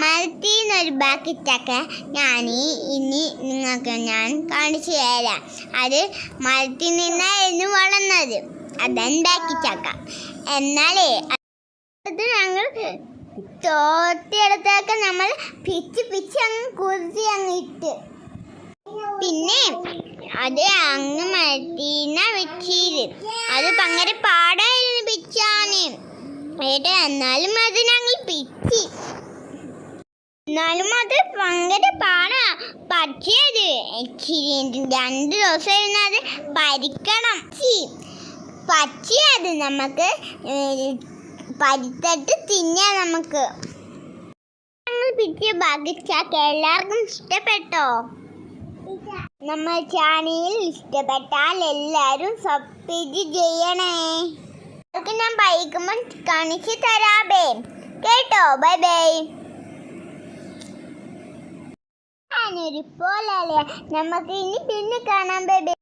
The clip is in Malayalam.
മരത്തിൽ നിന്നൊരു ബാക്കിട്ടൊക്കെ ഞാൻ ഇനി നിങ്ങൾക്ക് ഞാൻ കാണിച്ചു തരാം. അത് മരത്തിൽ നിന്നായിരുന്നു വളർന്നത്. അതാണ് ബാക്കിച്ചക്ക എന്നാലേ അത് ഞങ്ങൾ തോത്തിയെടുത്തൊക്കെ നമ്മൾ പിച്ച് പിച്ച് അങ്ങ് കുറിച്ച് അങ്ങ് ഇട്ട്. പിന്നെ അത് അങ്ങ് മരത്തിന വെച്ചീര് അത് ഭയങ്കര പാടായിരുന്നു ഏട്ടാ എന്നാലും അത് ഞങ്ങൾ പിച്ചി എന്നാലും അത് ഭയങ്കര പാടാ. പറ്റിയത് ഇച്ചിരി രണ്ട് ദിവസം ഇരുന്നത് പരിക്കണം പച്ചിയത് നമുക്ക് പരിത്തട്ട് തിന്നാം നമുക്ക്. പിറ്റിയ ഭാഗിച്ചാക്ക് എല്ലാവർക്കും ഇഷ്ടപ്പെട്ടോ? നമ്മൾ ചാനൽ ഇഷ്ടപ്പെട്ടാൽ എല്ലാവരും സബ്സ്ക്രൈബ് ചെയ്യണേ. ഞാൻ ബൈക്കുമ്പോൾ കാണിച്ചു തരാബേ കേട്ടോ? Bye bye. ഞാനൊരു പോലല്ലേ നമുക്ക് ഇനി പിന്നെ കാണാം ബൈ ബൈ